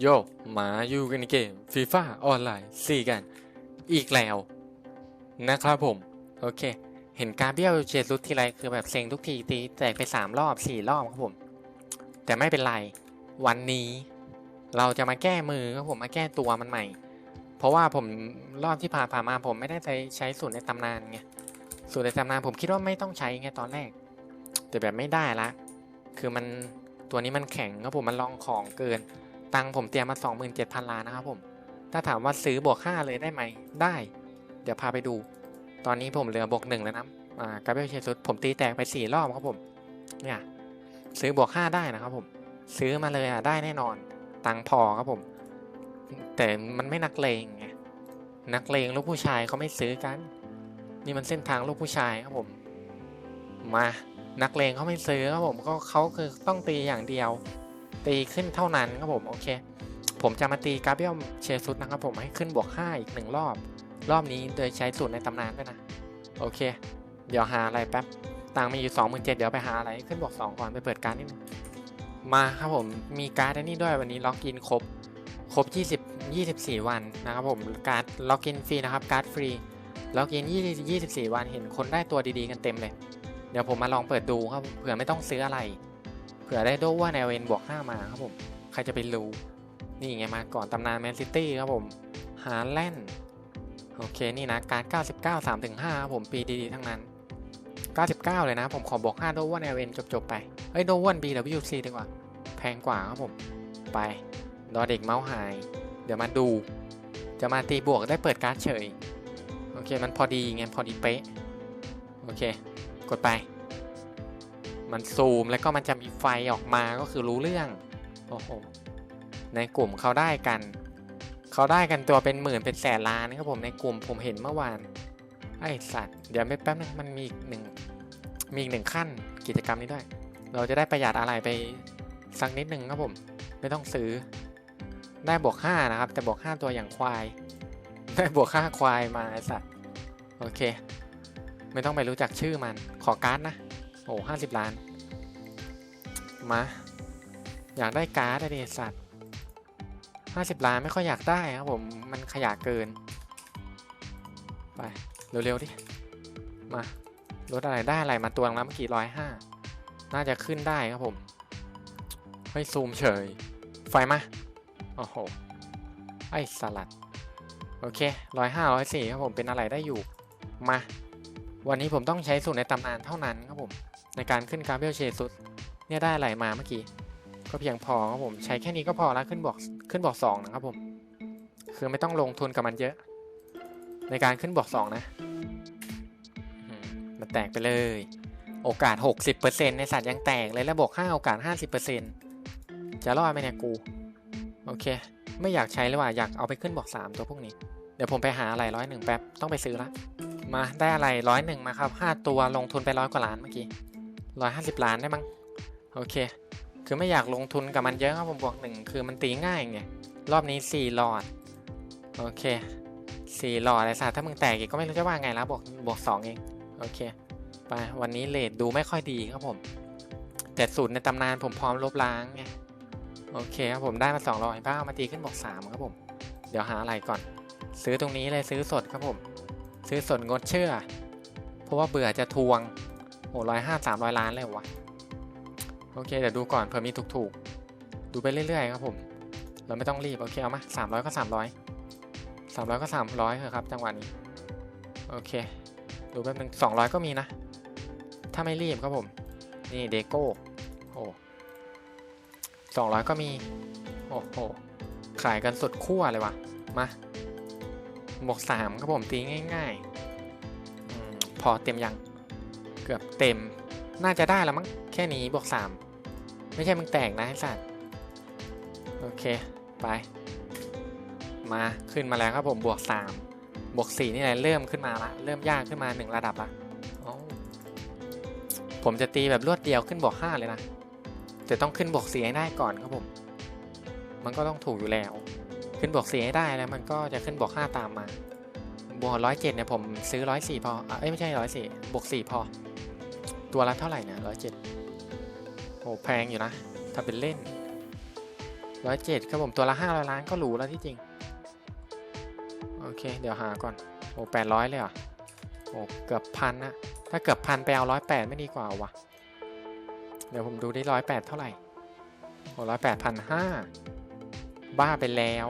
โยมาอยู่กันในเกมฟีฟ่าออนไลน์สี่กัน อีกแล้ว นะครับผม โอเค เห็นการเบี้ยวเชซุดทีไรคือแบบเซ็งทุกทีตีแตกไปสามรอบสี่รอบครับผม แต่ไม่เป็นไร วันนี้ เราจะมาแก้มือครับผมมาแก้ตัวมันใหม่ เพราะว่าผมรอบที่ผ่านผ่านมาผมไม่ได้ใช้ใช้สูตรในตำนานไงสูตรในตำนานผมคิดว่าไม่ต้องใช้ไงตอนแรก แต่แบบไม่ได้ละ คือมันตัวนี้มันแข็งครับผมมันลองของเกิน ตังผมเตรียมมา 27,000 ล้านนะครับผม ถ้าถามว่าซื้อบวก 5 เลยได้ไหม ได้ เดี๋ยวพาไปดู ตอนนี้ผมเหลือบวกหนึ่งแล้วนะอ่ากาเบลเชซุดผมตีแตกไป 4 รอบครับผม เนี่ยซื้อบวก 5 ได้นะครับผม ซื้อมาเลยอะได้แน่นอน ตังพอครับผม แต่มันไม่นักเลงไง นักเลงลูกผู้ชายเขาไม่ซื้อกัน นี่มันเส้นทางลูกผู้ชายครับผม มา นักเลงเขาไม่ซื้อครับผมก็เขาคือต้องตีอย่างเดียว ตีขึ้นเท่านั้นครับผมโอเค ผมจะมาตีกาเบียลเชซุดนะครับผมให้ขึ้นบวก 5 อีกหนึ่งรอบ รอบนี้โดยใช้สูตรในตำนานด้วยนะ โอเค เดี๋ยวหาอะไรแป๊บตังมีอยู่ 27,000เดี๋ยวไปหาอะไรขึ้นบวก 2 ก่อนไปเปิดการนิดนึงมาครับผมมีการ์ดอันนี้ด้วยวันนี้ล็อกอินครบครบ 20 24 วันนะครับผมการ์ดล็อกอินฟรีนะครับการ์ดฟรีล็อกอิน20 24 วันเห็นคนได้ตัวดีๆกันเต็มเลย เดี๋ยวผมมาลองเปิดดูครับเผื่อไม่ต้องซื้ออะไร เผื่อได้โดว่าแนวเวนบวก5มาครับผม ใครจะไปรู้ นี่ไงมาก่อนตำนานแมนซิตี้ครับผมหาแลนด์โอเคนี่นะการ 99 3ถึง5ครับผมปีดีๆทั้งนั้น 99 เลยนะ ผมขอบวก5โดว่าแนวเวนจบๆไป เอ้ยโดวัน BWC ดีกว่า แพงกว่าครับผม ไป ดอเด็กเมาส์หาย เดี๋ยวมาดู จะมาตีบวกได้เปิดการ์ดเฉย โอเคมันพอดีไงพอดีเป๊ะ โอเค กดไป มันซูมแล้วก็มันจะมีไฟออกมาก็คือรู้เรื่อง โอ้โห ในกลุ่มเขาได้กัน เขาได้กันตัวเป็นหมื่นเป็นแสนล้านนะครับผมในกลุ่มผมเห็นเมื่อวาน ไอสัตว์ เดี๋ยวไม่แป๊บนึงมันมีอีกหนึ่ง มีอีกหนึ่งขั้นกิจกรรมนี้ด้วย เราจะได้ประหยัดอะไรไปสักนิดหนึ่งครับผม ไม่ต้องซื้อ ได้บวกห้านะครับ แต่บวกห้าตัวอย่างควาย ได้บวกห้าควายมาไอสัตว์ โอเค ไม่ต้องไปรู้จักชื่อมัน ขอการ์ดนะ โอ้ห้าสิบล้าน มา อยากได้การ์ดอะดิสัตว์ห้าสิบล้านไม่ค่อยอยากได้ครับผม มันขยะเกิน ไป เร็วๆดิ มาลดอะไรได้อะไรมาตัวละเมื่อกี้ร้อยห้าน่าจะขึ้นได้ครับผมไม่ซูมเฉย ไฟมาโอ้โห ไอ้สลัด โอเคร้อยห้าร้อยสี่ครับผมเป็นอะไรได้อยู่ มา วันนี้ผมต้องใช้สูตรในตำนานเท่านั้นครับผม ในการขึ้นกราเบลเชสุด เนี่ยได้อะไรมาเมื่อกี้ ก็เพียงพอครับผมใช้แค่นี้ก็พอแล้วขึ้นบอกขึ้นบอกสองนะครับผม คือไม่ต้องลงทุนกับมันเยอะ ในการขึ้นบอกสองนะมันแตกไปเลย โอกาส 60%ในสัตว์ยังแตกเลยแล้วบอก5โอกาส 50%จะรอดไหมเนี่ยกู โอเค ไม่อยากใช้เลยว่ะอยากเอาไปขึ้นบอก 3 ตัวพวกนี้ เดี๋ยวผมไปหาอะไรร้อยหนึ่งแป๊บ ต้องไปซื้อละ มาได้อะไรร้อยหนึ่งมาครับห้าตัวลงทุนไปร้อยกว่าล้านเมื่อกี้ ร้อยห้าสิบล้านได้มั้งโอเค คือไม่อยากลงทุนกับมันเยอะครับผมบอกหนึ่งคือมันตีง่ายไงรอบนี้สี่หลอด โอเคสี่หลอดไอ้สัตว์ถ้ามึงแตกอีกก็ไม่รู้จะว่าไงแล้วบวกบวกสองเองโอเคไปวันนี้เลทดูไม่ค่อยดีครับผมแต่สูตรในตำนานผมพร้อมลบล้างไงโอเคครับผมได้มาสองร้อยบ้ามาตีขึ้นบวกสามครับผม เดี๋ยวหาอะไรก่อน ซื้อตรงนี้เลยซื้อสดครับผม ซื้อสดงดเชื่อ เพราะว่าเบื่อจะทวง โอ้ร้อยห้าสามร้อยล้านเลยวะโอเคเดี๋ยวดูก่อนเผื่อมีถูกๆ ดูไปเรื่อยๆครับผม เราไม่ต้องรีบ โอเคเอามาสามร้อยก็สามร้อยสามร้อยก็สามร้อยเถอะครับ จังหวะนี้ โอเค ดูแป๊บนึงสองร้อยก็มีนะ ถ้าไม่รีบครับผม นี่เดโก้โอ้สองร้อยก็มี โอ้โห ขายกันสุดขั้วเลยวะมาบวกสามครับผมตีง่ายๆอพอเต็มยัง เต็ม น่าจะได้แล้วมั้ง แค่นี้บวกสามไม่ใช่มึงแตกนะไอ้สัตว์ โอเค ไป มาขึ้นมาแล้วครับผมบวกสามบวกสี่นี่แหละเริ่มขึ้นมาละ เริ่มยากขึ้นมาหนึ่งระดับละผมจะตีแบบรวดเดียวขึ้นบวกห้าเลยนะแต่ต้องขึ้นบวกสี่ให้ได้ก่อนครับผม มันก็ต้องถูกอยู่แล้ว ขึ้นบวกสี่ให้ได้แล้วมันก็จะขึ้นบวกห้าตามมาบวกร้อยเจ็ดเนี่ยผมซื้อร้อยสี่พอเอ้ยไม่ใช่ร้อยสี่บวกสี่พอ ตัวละเท่าไหร่นี่ยร้อยเจ็ดโอ้แพงอยู่นะถ้าเป็นเล่นร้อยเจ็ดครับผมตัวละห้าร้อยล้านก็หรูแล้วที่จริง โอเค เดี๋ยวหาก่อน โอ้แปดร้อยเลยเหรอโอ้เกือบพันนะถ้าเกือบพันไปเอาร้อยแปดไม่ดีกว่าวะเดี๋ยวผมดูได้ร้อยแปดเท่าไหร่โอ้ร้อยแปดพันห้าบ้าไปแล้ว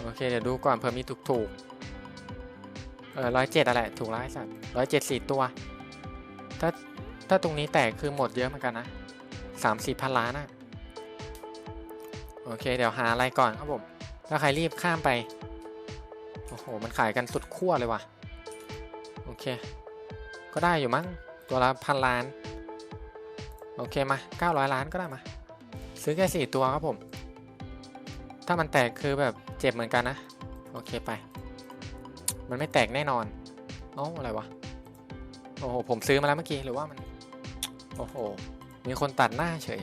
โอเค เดี๋ยวดูก่อนเผื่อมีถูกถูกเออร้อยเจ็ดอะไรถูกร้อยสัตว์ร้อยเจ็ดสี่ตัว ถ้าถ้าตรงนี้แตกคือหมดเยอะเหมือนกันนะสามสี่พันล้านอะโอเค เดี๋ยวหาอะไรก่อนครับผมถ้าใครรีบข้ามไป โอ้โห มันขายกันสุดขั้วเลยว่ะ โอเค ก็ได้อยู่มั้ง ตัวละพันล้าน โอเคมาเก้าร้อยล้านก็ได้มา ซื้อแค่สี่ตัวครับผม ถ้ามันแตกคือแบบเจ็บเหมือนกันนะ โอเคไป มันไม่แตกแน่นอน เอ้าอะไรวะ โอ้โห ผมซื้อมาแล้วเมื่อกี้หรือว่ามัน โอ้โห มีคนตัดหน้าเฉย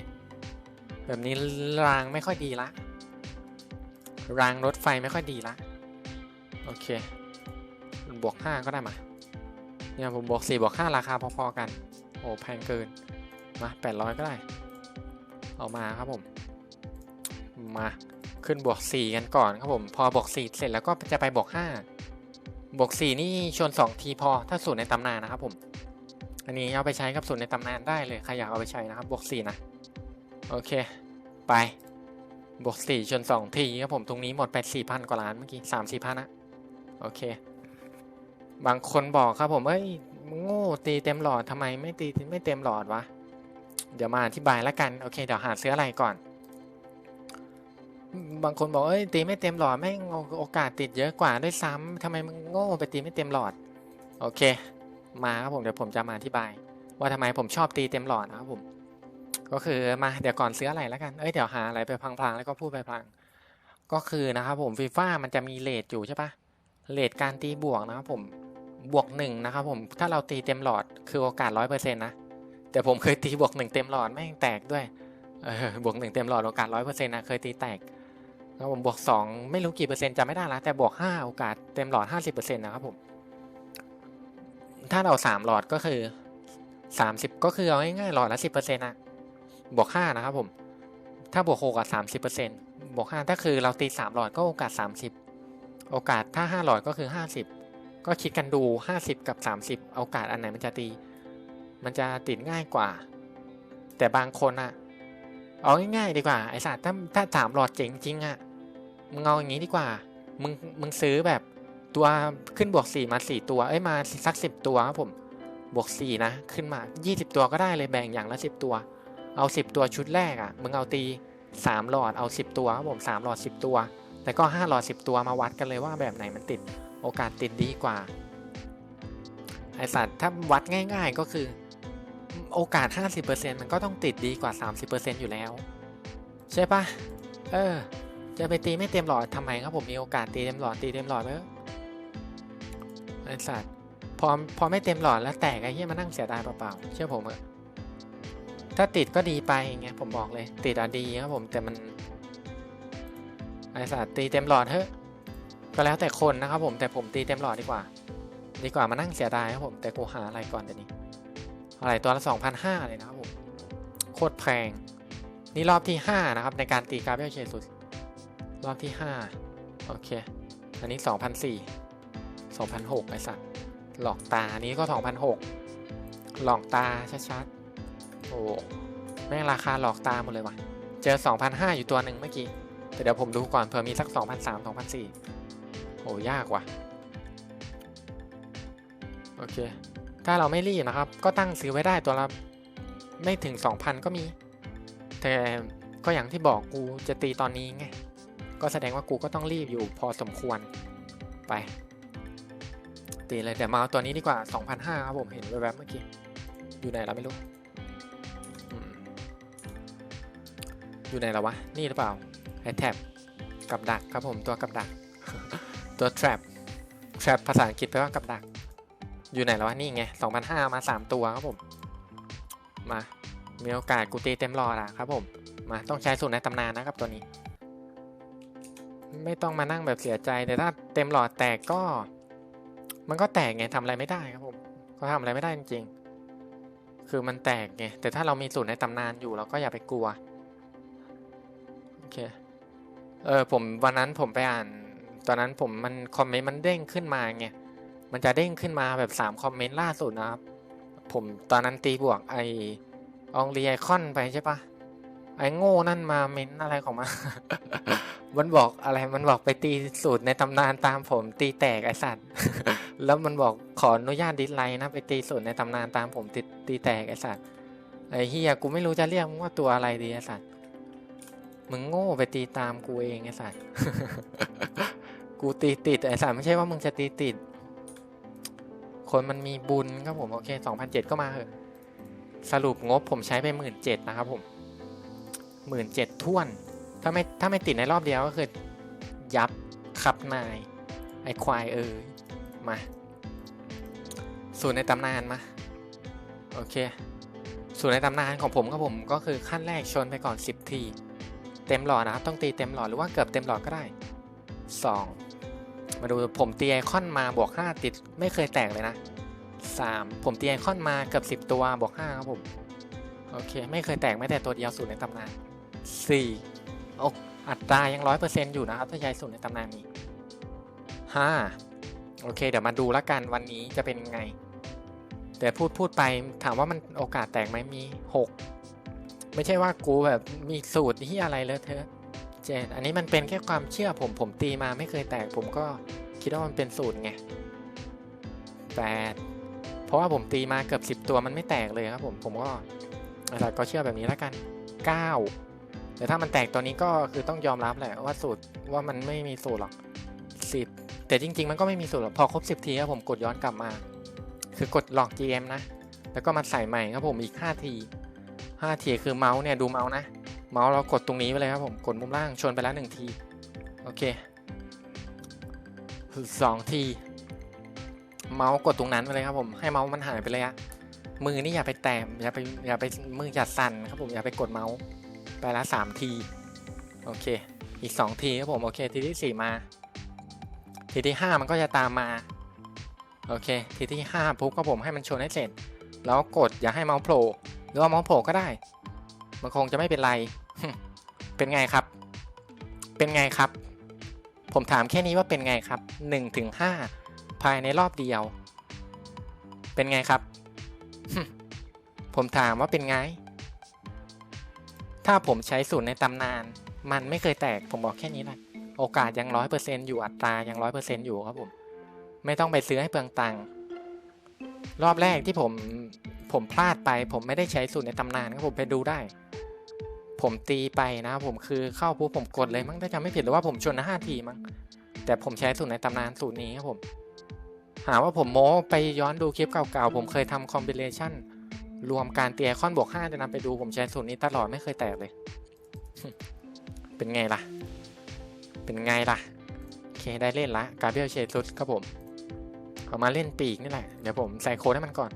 แบบนี้รางไม่ค่อยดีละ รางรถไฟไม่ค่อยดีละ โอเคบวก 5 ก็ได้มาเนี่ยผมบวก4บวก5ราคาพอๆกัน โอ้แพงเกิน มา 800 ก็ได้ เอามาครับผม มาขึ้นบวก 4 กันก่อนครับผม พอบวก 4 เสร็จแล้วก็จะไปบวก 5 บวก4นี่ชน2ทีพอถ้าสูตรในตำนานนะครับผม อันนี้เอาไปใช้กับสูตรในตำนานได้เลยใครอยากเอาไปใช้นะครับบวก4นะโอเค ไปบวก4ชน2ทีครับผมตรงนี้หมดไป4,000กว่าล้านเมื่อกี้3 4พันนะโอเค บางคนบอกครับผมเอ้ยโง่ตีเต็มหลอดทำไมไม่ตีไม่เต็มหลอดวะเดี๋ยวมาอธิบายแล้วกัน โอเค เดี๋ยวหาซื้ออะไรก่อน บางคนบอกเอ้ยตีไม่เต็มหลอดแม่งโอกาสติดเยอะกว่าด้วยซ้ำทำไมมึงโง่ไปตีไม่เต็มหลอด โอเค มาครับผมเดี๋ยวผมจะมาอธิบาย ว่าทำไมผมชอบตีเต็มหลอดนะครับผม ก็คือมาเดี๋ยวก่อนซื้ออะไรแล้วกันเอ้ยเดี๋ยวหาอะไรไปพลางๆแล้วก็พูดไปพลางก็คือนะครับผมฟีฟ่ามันจะมีเลทอยู่ใช่ปะเลทการตีบวกนะครับผมบวกหนึ่งนะครับผมถ้าเราตีเต็มหลอดคือโอกาสร้อยเปอร์เซ็นต์นะแต่ผมเคยตีบวกหนึ่งเต็มหลอดแม่งแตกด้วยเออบวกหนึ่งเต็มหลอดโอกาสร้อยเปอร์เซ็นต์นะเคยตีแตก แล้วผมบวกสองไม่รู้กี่เปอร์เซ็นต์จำไม่ได้ละแต่บวกห้าโอกาสเต็มหลอดห้าสิบเปอร์เซ็นต์นะครับผม ถ้าเราสามหลอดก็คือสามสิบก็คือเอาง่ายๆหลอดละสิบเปอร์เซ็นต์อะบวกห้านะครับผม ถ้าบวกหกอะสามสิบเปอร์เซ็นต์บวกห้าถ้าคือเราตีสามหลอดก็โอกาสสามสิบโอกาสถ้าห้าหลอดก็คือห้าสิบก็คิดกันดูห้าสิบกับสามสิบโอกาสอันไหนมันจะตี มันจะติดง่ายกว่า แต่บางคนอะเอาง่ายๆดีกว่าไอ้สัตว์ถ้าถ้าสามหลอดเจ๋งจริงอะ มึงเอาอย่างนี้ดีกว่า มึงมึงซื้อแบบตัวขึ้นบวกสี่มาสี่ตัว เอ้ยมาสักสิบตัวครับผม บวกสี่นะ ขึ้นมายี่สิบตัวก็ได้เลยแบ่งอย่างละสิบตัว เอาสิบตัวชุดแรกอะ่ะ มึงเอาตีสามหลอดเอาสิบตัวครับผมสามหลอดสิบตัวแล้วก็ห้าหลอดสิบตัวมาวัดกันเลยว่าแบบไหนมันติด โอกาสติดดีกว่า ไอสัตว์ถ้าวัดง่าย ๆก็คือ โอกาส 50%มันก็ต้องติดดีกว่า 30%อยู่แล้ว ใช่ปะเออ จะไปตีไม่เต็มหลอดทำไมครับผมมีโอกาสตีเต็มหลอดตีเต็มหลอดไหมไอสัตว์พอพอไม่เต็มหลอดแล้วแตกไอ้เหี้ยมานั่งเสียดายเปล่าๆเชื่อผมเถอะถ้าติดก็ดีไปไงผมบอกเลย ติดอะดีครับผมแต่มันไอสัตว์ตีเต็มหลอดเถอะก็แล้วแต่คนนะครับผมแต่ผมตีเต็มหลอดดีกว่า ดีกว่ามานั่งเสียดายครับผมแต่กูหาอะไรก่อนเดี๋ยวนี้อะไรตัวละสองพันห้าเลยนะครับผมโคตรแพงนี่รอบที่ห้านะครับ ในการตีกาเบลเชสุด รอบที่ห้าโอเค อันนี้สองพันสี่สองพันหกไอสัตว์ หลอกตาอันนี้ก็สองพันหกหลอกตาชัดๆ โอ้แม่งราคาหลอกตาหมดเลยว่ะ เจอ2,500อยู่ตัวหนึ่งเมื่อกี้ แต่เดี๋ยวผมดูก่อนเผื่อมีสัก2,300 2,400โอ้ยากว่ะ โอเค ถ้าเราไม่รีบนะครับ ก็ตั้งซื้อไว้ได้ตัวละไม่ถึง 2,000 ก็มี แต่ก็อย่างที่บอกกูจะตีตอนนี้ไง ก็แสดงว่ากูก็ต้องรีบอยู่พอสมควรไปตีเลยเดี๋ยวมาเอาตัวนี้ดีกว่า 2,500ครับผมเห็นแวบๆเมื่อกี้ อยู่ไหนเราไม่รู้ออยู่ไหนแล้ววะ นี่หรือเปล่าไอแท็บกับดักครับผมตัวกับดัก ตัว trap trap ภาษาอังกฤษแปลว่ากับดัก อยู่ไหนแล้ววะ นี่ไง 2,500 มา 3 ตัวครับผม มา มีโอกาสกูตีเต็มหลอดอะครับผม มาต้องใช้สูตรในตำนานนะครับตัวนี้ ไม่ต้องมานั่งแบบเสียใจแต่ถ้าเต็มหลอดแตกก็ มันก็แตกไงทำอะไรไม่ได้ครับผมก็ทำอะไรไม่ได้จริงๆ คือมันแตกไงแต่ถ้าเรามีสูตรในตำนานอยู่เราก็อย่าไปกลัวโอเคเออผมวันนั้นผมไปอ่าน ตอนนั้นผมมันคอมเมนต์มันเด้งขึ้นมาไงมันจะเด้งขึ้นมาแบบสามคอมเมนต์ล่าสุดนะครับ ผมตอนนั้นตีบวกไออองรีไอคอนไปใช่ปะไอโง่นั่นมาเมนอะไรของมัน มันบอกอะไรมันบอกไปตีสูตรในตำนานตามผมตีแตกไอสัตว์ แล้วมันบอกขออนุญาตดิสไลน์นะ ไปตีสูตรในตำนานตามผมตีตีแตกไอสัตว์ไอเฮียกูไม่รู้จะเรียกมึงว่าตัวอะไรดีไอสัตว์มึงโง่ไปตีตามกูเองไอสัตว์กูตีติดไอสัตว์ไม่ใช่ว่ามึงจะตีติด คนมันมีบุญครับผมโอเคสองพันเจ็ดก็มาเถอะสรุปงบผมใช้ไปหมื่นเจ็ดนะครับผมหมื่นเจ็ดท่วน ถ้าไม่ถ้าไม่ติดในรอบเดียวก็คือ ยับขับนาย ไอควายเอยมาสูตรในตำนานมา โอเค สูตรในตำนานของผมครับผมก็คือขั้นแรกชนไปก่อน 10 ที เต็มหลอดนะครับ ต้องตีเต็มหลอดหรือว่าเกือบเต็มหลอดก็ได้ 2 มาดูผมตีไอคอนมาบวก 5 ติดไม่เคยแตกเลยนะ 3 ผมตีไอคอนมาเกือบ 10 ตัวบวก 5 ครับผม โอเค ไม่เคยแตกแม้แต่ตัวเดียวสูตรในตำนาน 4 โอ้อัตรายังร้อยเปอร์เซ็นต์อยู่นะครับถ้าใช้สูตรในตำนานนี้5โอเค เดี๋ยวมาดูแล้วกันวันนี้จะเป็นไง แต่พูดพูดไปถามว่ามันโอกาสแตกไหมมี6ไม่ใช่ว่ากูแบบมีสูตรที่อะไรเลยเธอเจนอันนี้มันเป็นแค่ความเชื่อผมผมตีมาไม่เคยแตกผมก็คิดว่ามันเป็นสูตรไงแปดเพราะว่าผมตีมาเกือบสิบตัวมันไม่แตกเลยครับผมผมก็อะไรก็เชื่อแบบนี้แล้วกันเก้า แต่ถ้ามันแตกตัวนี้ก็คือต้องยอมรับแหละว่าสูตรว่ามันไม่มีสูตรหรอกสิบแต่จริง ๆ มันก็ไม่มีสูตรหรอกพอครบสิบทีครับผมกดย้อนกลับมา คือกดหลอก GM นะ แล้วก็มาใส่ใหม่ครับผมอีก 5 ที 5 ทีคือเมาส์เนี่ยดูเมาส์นะ เมาส์เรากดตรงนี้ไปเลยครับผมกดมุมล่างชนไปแล้วหนึ่งที โอเคสองที เมาส์กดตรงนั้นไปเลยครับผมให้เมาส์มันหายไปเลยอะมือนี่อย่าไปแตะอย่าไปอย่าไปมืออย่าสั่นครับผมอย่าไปกดเมาส์ ไปละสามที โอเค อีกสองทีครับผม โอเค ทีที่สี่มา ทีที่ห้ามันก็จะตามมา โอเค ทีที่ห้าปุ๊บก็ผมให้มันชนให้เสร็จ แล้วกดอย่าให้เมาส์โผล่หรือว่าเมาส์โผล่ก็ได้ มันคงจะไม่เป็นไร เป็นไงครับ เป็นไงครับ ผมถามแค่นี้ว่าเป็นไงครับ1นถึงหภายในรอบเดียว เป็นไงครับ ผมถามว่าเป็นไง ถ้าผมใช้สูตรในตำนาน มันไม่เคยแตกผมบอกแค่นี้แหละโอกาสยังร้อยเปอร์เซ็นอยู่อัตรายังร้อยเปอร์เซ็นอยู่ครับผม ไม่ต้องไปซื้อให้เปลืองตังค์รอบแรกที่ผมผมพลาดไป ผมไม่ได้ใช้สูตรในตำนานครับผมไปดูได้ ผมตีไปนะผมคือเข้าปุ๊บผมกดเลยมั้งถ้าจำไม่ผิดหรือว่าผมชนห้าทีมั้งแต่ผมใช้สูตรในตำนานสูตรนี้ครับผม หาว่าผมโม้ไปย้อนดูคลิปเก่าๆผมเคยทำคอมบิเลชัน รวมการเตียคอนบวกห้าจะนำไปดูผมใช้สูตรนี้ตลอดไม่เคยแตกเลย เป็นไงล่ะ เป็นไงล่ะ โอเคได้เล่นละกาเบียลเชซุสครับผม เอามาเล่นปีกนี่แหละ เดี๋ยวผมใส่โค้ดให้มันก่อน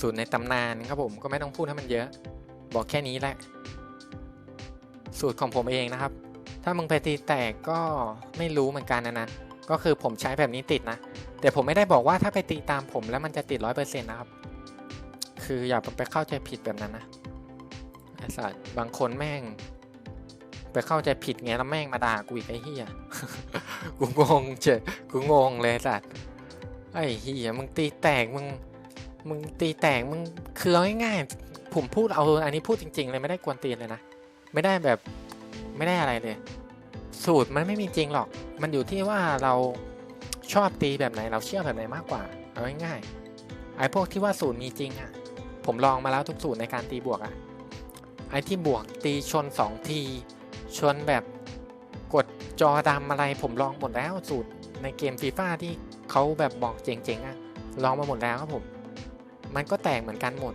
สูตรในตำนานครับผมก็ไม่ต้องพูดให้มันเยอะ บอกแค่นี้แหละ สูตรของผมเองนะครับ ถ้ามึงไปตีแตกก็ไม่รู้เหมือนกันนะนะก็คือผมใช้แบบนี้ติดนะ แต่ผมไม่ได้บอกว่าถ้าไปตีตามผมแล้วมันจะติดร้อยเปอร์เซ็นต์นะครับ คืออย่าไปเข้าใจผิดแบบนั้นนะไอ้สัตว์บางคนแม่ง ไปเข้าใจผิดไงแล้วแม่งมาด่ากูอีกไอ้เหี้ยกูงงเจกูงงเลยสัตว์ไอ้เหี้ยมึงตีแตกมึงมึงตีแตกมึงคือเอาง่ายๆผมพูดเอาอันนี้พูดจริง ๆ เลยไม่ได้กวนตีนเลยนะไม่ได้แบบไม่ได้อะไรเลย สูตรมันไม่มีจริงหรอก มันอยู่ที่ว่าเรา ชอบตีแบบไหนเราเชื่อแบบไหนมากกว่า เอาง่ายๆไอ้พวกที่ว่าสูตรมีจริงอะ่ะผมลองมาแล้วทุกสูตรในการตีบวกอะ่ะไอ้ที่บวกตีชนสองที ชนแบบกดจอดำอะไรผมลองหมดแล้วสูตรในเกมฟีฟ่าที่เขาแบบบอกเจ๋งๆอะ่ะลองมาหมดแล้วครับผม มันก็แตกเหมือนกันหมด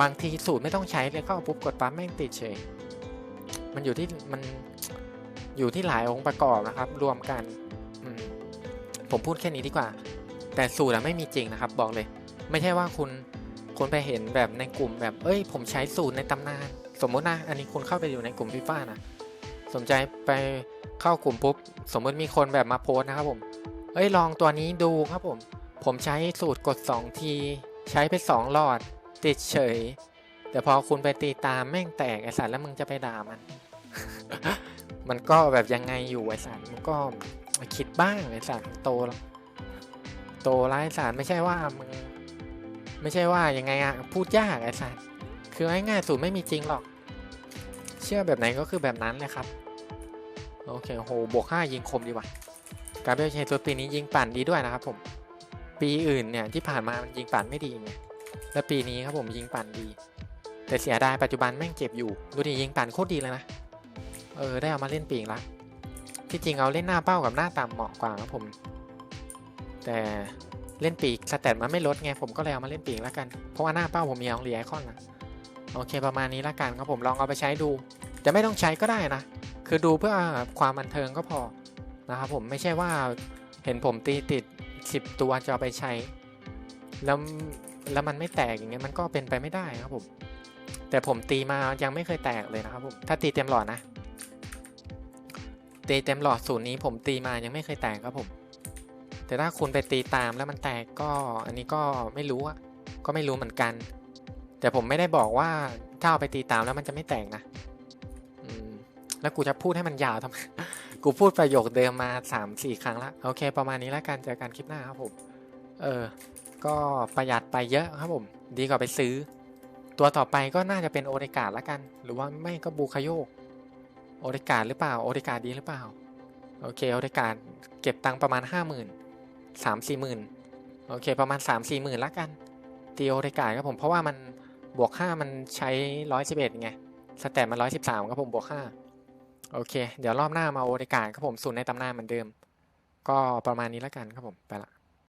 บางทีสูตรไม่ต้องใช้เลยเข้าปุ๊บกดปั๊บแม่งติดเฉย มันอยู่ที่มันอยู่ที่หลายองค์ประกอบนะครับ รวมกัน ผมพูดแค่นี้ดีกว่า แต่สูตรอะไม่มีจริงนะครับ บอกเลย ไม่ใช่ว่าคุณคุณไปเห็นแบบในกลุ่มแบบ เอ้ย ผมใช้สูตรในตำนาน สมมตินะ อันนี้คุณเข้าไปอยู่ในกลุ่มฟีฟ่านะ สนใจไปเข้ากลุ่มปุ๊บ สมมติมีคนแบบมาโพสนะครับผม เอ้ย ลองตัวนี้ดูครับผม ผมใช้สูตรกด 2 ที ใช้ไป 2 หลอด ติดเฉย แต่พอคุณไปตีตามแม่งแตกไอสัตว์แล้วมึงจะไปด่ามัน มันก็แบบยังไงอยู่ไอสัตว์มันก็ คิดบ้างไอสัตว์โตแล้วโตแล้วไอสัตว์ไม่ใช่ว่ามึงไม่ใช่ว่ายังไงอะพูดยากไอสัตว์คือง่ายๆสูตรไม่มีจริงหรอก เชื่อแบบไหนก็คือแบบนั้นเลยครับ โอเคโหบวกห้ายิงคมดีว่ะการเบลเชตัวปีนี้ยิงปั่นดีด้วยนะครับผม ปีอื่นเนี่ยที่ผ่านมามันยิงปั่นไม่ดีไงแล้วปีนี้ครับผมยิงปั่นดี แต่เสียดายปัจจุบันแม่งเจ็บอยู่ ดูดิยิงปั่นโคตรดีเลยนะ เออได้เอามาเล่นปีกละ ที่จริงเอาเล่นหน้าเป้ากับหน้าต่ำเหมาะกว่าครับผม แต่เล่นปีกสแตทมันไม่ลดไงผมก็เลยเอามาเล่นปีกแล้วกัน เพราะว่าหน้าเป้าผมมีเอาเรียไอคอนนะโอเคประมาณนี้ละกันครับผมลองเอาไปใช้ดู จะไม่ต้องใช้ก็ได้นะ คือดูเพื่อความบันเทิงก็พอนะครับผมไม่ใช่ว่าเห็นผมตีติด 10 ตัวจะเอาไปใช้ แล้วแล้วมันไม่แตกอย่างเงี้ยมันก็เป็นไปไม่ได้ครับผม แต่ผมตีมายังไม่เคยแตกเลยนะครับผมถ้าตีเต็มหลอดนะ ตีเต็มหลอดสูตรนี้ผมตีมายังไม่เคยแตกครับผม แต่ถ้าคุณไปตีตามแล้วมันแตกก็อันนี้ก็ไม่รู้อะก็ไม่รู้เหมือนกัน แต่ผมไม่ได้บอกว่าถ้าเอาไปตีตามแล้วมันจะไม่แตกนะแล้วกูจะพูดให้มันยาวทำไม กูพูดประโยคเดิมมาสามสี่ครั้งละโอเค ประมาณนี้แล้วกันเจอกันคลิปหน้าครับผม เออ ก็ประหยัดไปเยอะครับผม ดีกว่าไปซื้อ ตัวต่อไปก็น่าจะเป็นโอเดกาดละกัน หรือว่าไม่ก็บูคาโย โอเดกาดหรือเปล่า โอเดกาดดีหรือเปล่า โอเค โอเดกาดเก็บตังค์ประมาณห้าหมื่นสามสี่หมื่นโอเค ประมาณสามสี่หมื่นละกันตีโอเดกาดครับผม เพราะว่ามันบวกห้ามันใช้ร้อยสิบเอ็ดไง สแตทมันร้อยสิบสามครับผมบวกห้าโอเค เดี๋ยวรอบหน้ามาโอเดกาดครับผมสูตรในตำนานเหมือนเดิม ก็ประมาณนี้ละกันครับผม ไปละ